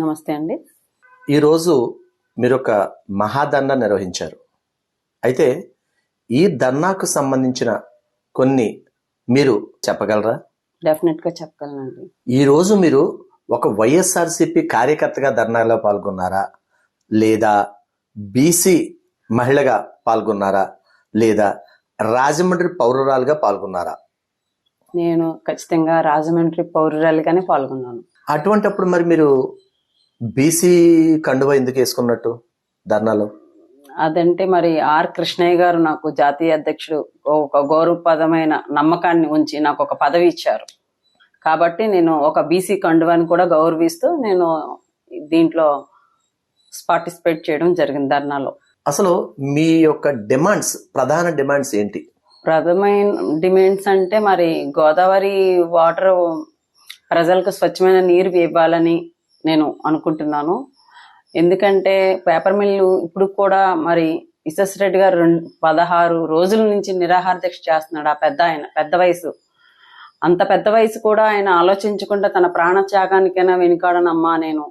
నమస్తే అండి. ఈరోజు మీరు ఒక మహాధర్నా నిర్వహించారు. అయితే ఈ ధర్నాకు సంబంధించిన కొన్ని మీరు చెప్పగలరా? డెఫినెట్గా చెప్పగలనండి ఈరోజు మీరు ఒక వైఎస్ఆర్సిపి కార్యకర్తగా ధర్నాలో పాల్గొన్నారా? లేదా బీసీ మహిళగా పాల్గొన్నారా? లేదా రాజమండ్రి పౌరురాలుగా పాల్గొన్నారా? నేను ఖచ్చితంగా రాజమండ్రి పౌరురాలిగానే పాల్గొన్నాను. అటువంటప్పుడు మరి మీరు బీసీ కండువా ఎందుకు వేసుకున్నట్టు ధర్నాలో? అదంటే మరి ఆర్ కృష్ణయ్య గారు నాకు జాతీయ అధ్యక్షుడు ఒక గౌరవపదమైన నమ్మకాన్ని ఉంచి నాకు ఒక పదవి ఇచ్చారు. కాబట్టి నేను ఒక బీసీ కండువాని కూడా గౌరవిస్తూ నేను దీంట్లో పార్టిసిపేట్ చేయడం జరిగింది ధర్నాలో. అసలు మీ యొక్క డిమాండ్స్ ప్రధాన డిమాండ్స్ ఏంటి? ప్రథమైన డిమాండ్స్ అంటే మరి గోదావరి వాటర్ ప్రజలకు స్వచ్ఛమైన నీరు ఇవ్వాలని నేను అనుకుంటున్నాను. ఎందుకంటే పేపర్ మిల్లు ఇప్పుడు కూడా మరి విశ్వస్ రెడ్డి గారు రెండు పదహారు రోజుల నుంచి నిరాహార దీక్ష చేస్తున్నాడు ఆ పెద్ద ఆయన పెద్ద వయసు. అంత పెద్ద వయసు కూడా ఆయన ఆలోచించకుండా తన ప్రాణత్యాగానికైనా వెనుకాడనమ్మా నేను.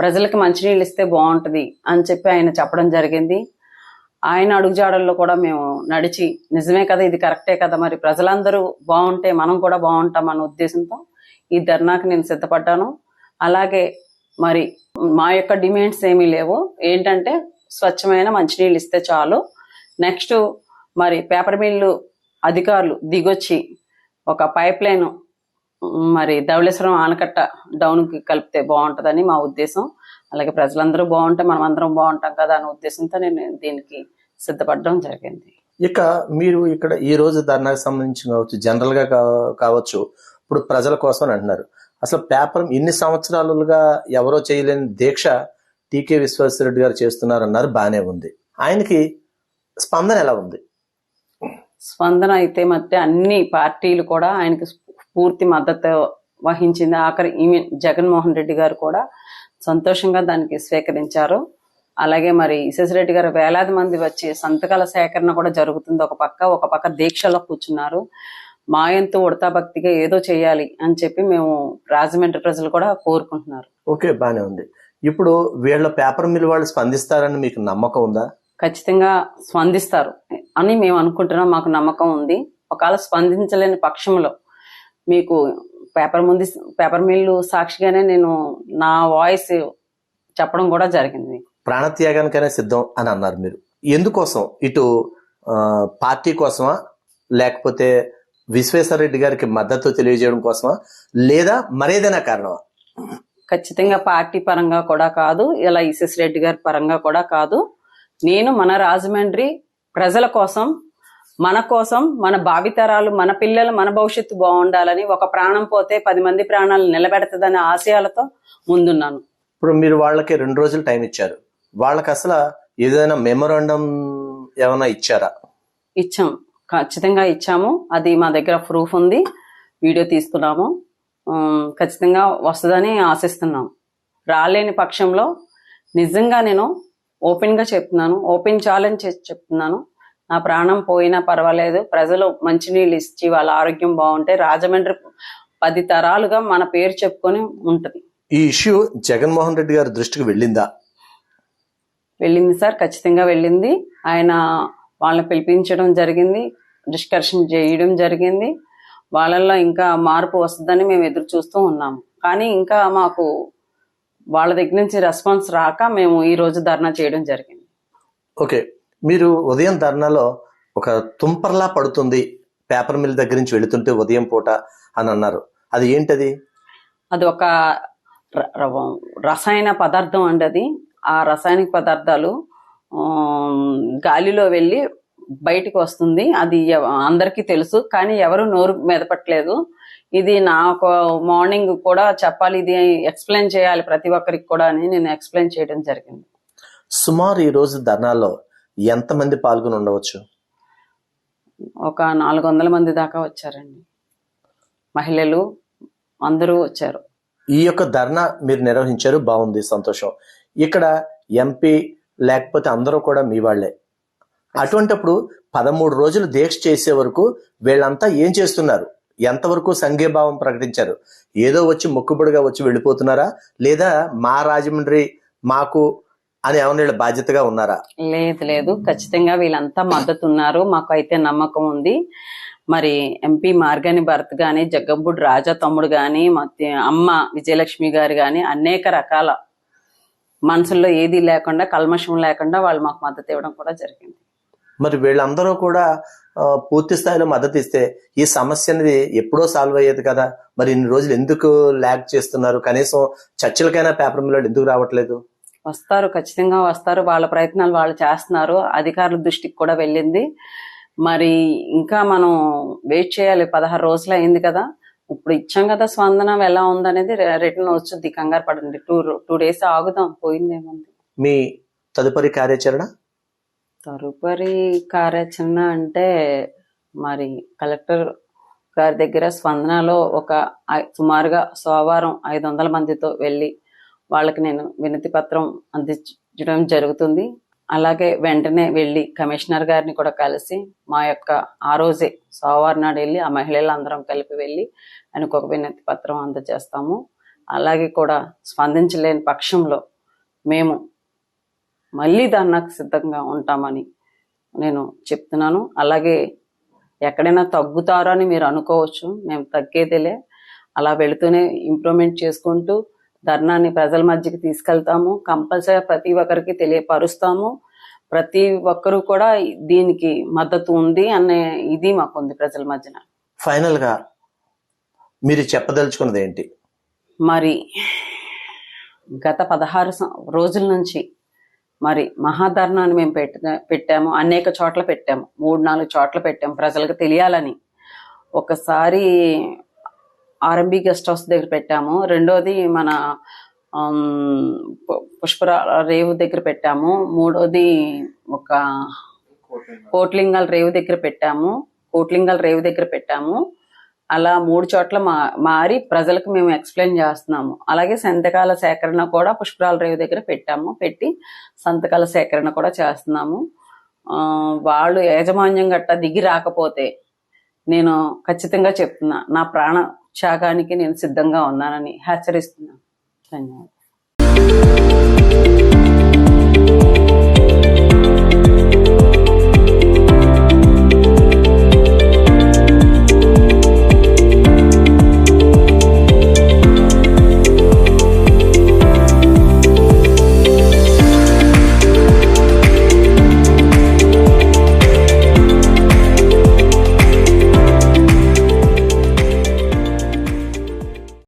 ప్రజలకు మంచినీళ్ళు ఇస్తే బాగుంటుంది అని చెప్పి ఆయన చెప్పడం జరిగింది. ఆయన అడుగుజాడల్లో కూడా మేము నడిచి నిజమే కదా ఇది కరెక్టే కదా మరి ప్రజలందరూ బాగుంటే మనం కూడా బాగుంటాం అన్న ఉద్దేశంతో ఈ ధర్నాకి నేను సిద్ధపడ్డాను. అలాగే మరి మా యొక్క డిమాండ్స్ ఏమీ లేవు. ఏంటంటే స్వచ్ఛమైన మంచినీళ్ళు ఇస్తే చాలు. నెక్స్ట్ మరి పేపర్ మిల్లు అధికారులు దిగొచ్చి ఒక పైప్ లైన్ మరి ధవళేశ్వరం ఆనకట్ట డౌన్కి కలిపితే బాగుంటుందని మా ఉద్దేశం. అలాగే ప్రజలందరూ బాగుంటే మనం అందరం బాగుంటాం కదా అనే ఉద్దేశంతో నేను దీనికి సిద్ధపడడం జరిగింది. ఇక మీరు ఇక్కడ ఈ రోజు ధర్నాకు సంబంధించి కావచ్చు జనరల్గా కావచ్చు ఇప్పుడు ప్రజల కోసం అంటున్నారు. అసలు పేపర్ ఇన్ని సంవత్సరాలుగా ఎవరో చేయలేని దీక్ష టీకే విశ్వేశ్వరరెడ్డి గారు చేస్తున్నారు అన్నారు ఉంది. ఆయనకి స్పందన ఎలా ఉంది? స్పందన అయితే మధ్య అన్ని పార్టీలు కూడా ఆయనకి పూర్తి మద్దతు వహించింది. ఆఖరి ఈమె జగన్మోహన్ రెడ్డి గారు కూడా సంతోషంగా దానికి స్వీకరించారు. అలాగే మరి రెడ్డి గారు వేలాది మంది వచ్చి సంతకాల సేకరణ కూడా జరుగుతుంది. ఒక పక్క ఒక పక్క దీక్షలో కూర్చున్నారు. మా ఎంతో ఉడతా భక్తిగా ఏదో చేయాలి అని చెప్పి మేము రాజమండ్రి ప్రజలు కూడా కోరుకుంటున్నారు. ఓకే బానే ఉంది. ఇప్పుడు వీళ్ళ పేపర్ మిల్ వాళ్ళు స్పందిస్తారని మీకు నమ్మకం ఉందా? ఖచ్చితంగా స్పందిస్తారు అని మేము అనుకుంటున్నాం మాకు నమ్మకం ఉంది. ఒకవేళ స్పందించలేని పక్షంలో మీకు పేపర్ ముందు పేపర్ మిల్లు సాక్షిగానే నేను నా వాయిస్ చెప్పడం కూడా జరిగింది ప్రాణత్యాగానికైనా సిద్ధం అని అన్నారు మీరు. ఎందుకోసం? ఇటు పార్టీ కోసమా? లేకపోతే విశ్వేశ్వరరెడ్డి గారికి మద్దతు తెలియజేయడం కోసమా? లేదా మరేదైనా కారణమా? ఖచ్చితంగా పార్టీ పరంగా కూడా కాదు ఇలా ఈసెస్ రెడ్డి గారి పరంగా కూడా కాదు. నేను మన రాజమండ్రి ప్రజల కోసం మన కోసం మన భావితరాలు మన పిల్లలు మన భవిష్యత్తు బాగుండాలని ఒక ప్రాణం పోతే పది మంది ప్రాణాలు నిలబెడతదనే ఆశయాలతో ముందున్నాను. ఇప్పుడు మీరు వాళ్ళకి రెండు రోజులు టైం ఇచ్చారు. వాళ్ళకి అసలు ఏదైనా మెమోరాండం ఏమైనా ఇచ్చారా? ఇచ్చాం. ఖచ్చితంగా ఇచ్చాము. అది మా దగ్గర ప్రూఫ్ ఉంది. వీడియో తీసుకున్నాము. ఖచ్చితంగా వస్తుందని ఆశిస్తున్నాం. రాలేని పక్షంలో నిజంగా నేను ఓపెన్గా చెప్తున్నాను. ఓపెన్ ఛాలెంజ్ చేసి చెప్తున్నాను. నా ప్రాణం పోయినా పర్వాలేదు. ప్రజలు మంచినీళ్ళు ఇచ్చి వాళ్ళ ఆరోగ్యం బాగుంటే రాజమండ్రి పది తరాలుగా మన పేరు చెప్పుకొని ఉంటది. ఈ ఇష్యూ జగన్మోహన్ రెడ్డి గారి దృష్టికి వెళ్ళిందా? వెళ్ళింది సార్. ఖచ్చితంగా వెళ్ళింది. ఆయన వాళ్ళని పిలిపించడం జరిగింది. డిస్కషన్ చేయడం జరిగింది. వాళ్ళల్లో ఇంకా మార్పు వస్తుందని మేము ఎదురు చూస్తూ ఉన్నాము. కానీ ఇంకా మాకు వాళ్ళ దగ్గర నుంచి రెస్పాన్స్ రాక మేము ఈ రోజు ధర్నా చేయడం జరిగింది. ఓకే. మీరు ఉదయం ధర్నాలో ఒక తుంపర్లా పడుతుంది పేపర్ మిల్ దగ్గర నుంచి వెళుతుంటే ఉదయం పూట అని అన్నారు. అది ఏంటది? అది ఒక రసాయన పదార్థం అండి అది. ఆ రసాయనిక పదార్థాలు గాలిలో వెళ్ళి బయటికి వస్తుంది. అది అందరికీ తెలుసు. కానీ ఎవరు నోరు మెదపట్లేదు ఇది నాకు మార్నింగ్ కూడా చెప్పాలి. ఇది ఎక్స్ప్లెయిన్ చేయాలి ప్రతి ఒక్కరికి కూడా అని నేను ఎక్స్ప్లెయిన్ చేయడం జరిగింది. సుమారు ఈ రోజు ధర్నాలో ఎంతమంది పాల్గొని ఉండవచ్చు? ఒక నాలుగు వందల మంది దాకా వచ్చారండి. మహిళలు అందరూ వచ్చారు. ఈ యొక్క ధర్నా మీరు నిర్వహించారు. బాగుంది. సంతోషం. ఇక్కడ ఎంపీ లేకపోతే అందరూ కూడా మీ వాళ్ళే. అటువంటప్పుడు పదమూడు రోజులు దీక్ష చేసే వరకు వీళ్ళంతా ఏం చేస్తున్నారు? ఎంతవరకు సంఘీభావం ప్రకటించారు? ఏదో వచ్చి మొక్కుబడిగా వచ్చి వెళ్ళిపోతున్నారా? లేదా మా రాజమండ్రి మాకు అని ఏమైనా బాధ్యతగా ఉన్నారా? లేదు లేదు. ఖచ్చితంగా వీళ్ళంతా మద్దతు ఉన్నారు మాకు అయితే నమ్మకం ఉంది. మరి ఎంపీ మార్గాని భరత్ గాని జగ్గంబుడి రాజా తమ్ముడు గాని మధ్య అమ్మ విజయలక్ష్మి గారు గాని అనేక రకాల మనసుల్లో ఏది లేకుండా కల్మషం లేకుండా వాళ్ళు మాకు మద్దతు ఇవ్వడం కూడా జరిగింది. మరి వీళ్ళందరూ కూడా పూర్తి స్థాయిలో మద్దతు ఇస్తే ఈ సమస్య అనేది ఎప్పుడో సాల్వ్ అయ్యేది కదా. మరి ఇన్ని రోజులు ఎందుకు ల్యాగ్ చేస్తున్నారు? కనీసం చర్చలకైనా పేపర్ మిల్లలు ఎందుకు రావట్లేదు? వస్తారు ఖచ్చితంగా వస్తారు. వాళ్ళ ప్రయత్నాలు వాళ్ళు చేస్తున్నారు. అధికారుల దృష్టికి కూడా వెళ్ళింది. మరి ఇంకా మనం వెయిట్ చేయాలి. పదహారు రోజులు అయింది కదా. ఇప్పుడు ఇచ్చాం కదా స్పందన. ఎలా ఉందనేది రిటర్న్ వచ్చుద్ది కంగారు పడండి. టూ టూ డేస్ ఆగుదాం. పోయిందేముంది? మీ తదుపరి కార్యాచరణ? తదుపరి కార్యాచరణ అంటే మరి కలెక్టర్ గారి దగ్గర స్పందనలో ఒక సుమారుగా సోమవారం ఐదు వందల మందితో వెళ్ళి వాళ్ళకి నేను వినతి పత్రం అందించడం జరుగుతుంది. అలాగే వెంటనే వెళ్ళి కమిషనర్ గారిని కూడా కలిసి మా యొక్క ఆ రోజే సోమవారం నాడు వెళ్ళి ఆ మహిళలందరం కలిపి వెళ్ళి ఆయనకు ఒక వినతి పత్రం అందజేస్తాము. అలాగే కూడా స్పందించలేని పక్షంలో మేము మళ్ళీ ధర్నాకు సిద్ధంగా ఉంటామని నేను చెప్తున్నాను. అలాగే ఎక్కడైనా తగ్గుతారో అని మీరు అనుకోవచ్చు. మేము తగ్గేదిలే. అలా వెళుతూనే ఇంప్రూవ్మెంట్ చేసుకుంటూ ధర్నాన్ని ప్రజల మధ్యకి తీసుకెళ్తాము. కంపల్సరీ ప్రతి ఒక్కరికి తెలియపరుస్తాము. ప్రతి ఒక్కరూ కూడా దీనికి మద్దతు ఉంది అనే ఇది మాకుంది ప్రజల మధ్యన. ఫైనల్గా మీరు చెప్పదలుచుకున్నది ఏంటి? మరి గత పదహారు రోజుల నుంచి మరి మహాధర్నాన్ని మేము పెట్ట పెట్టాము అనేక చోట్ల పెట్టాము మూడు నాలుగు చోట్ల పెట్టాము ప్రజలకు తెలియాలని. ఒకసారి ఆర్ఎంబి గెస్ట్ హౌస్ దగ్గర పెట్టాము రెండోది మన పుష్పర రేవు దగ్గర పెట్టాము మూడోది ఒక కోట్లింగాల రేవు దగ్గర పెట్టాము కోట్లింగాల రేవు దగ్గర పెట్టాము. అలా మూడు చోట్ల మా మారి ప్రజలకు మేము ఎక్స్ప్లెయిన్ చేస్తున్నాము. అలాగే సంతకాల సేకరణ కూడా పుష్కరాల రేవు దగ్గర పెట్టాము. పెట్టి సంతకాల సేకరణ కూడా చేస్తున్నాము. వాళ్ళు యాజమాన్యం గట్ట దిగి రాకపోతే నేను ఖచ్చితంగా చెప్తున్నా నా ప్రాణ త్యాగానికి నేను సిద్ధంగా ఉన్నానని హెచ్చరిస్తున్నాను. ధన్యవాదాలు.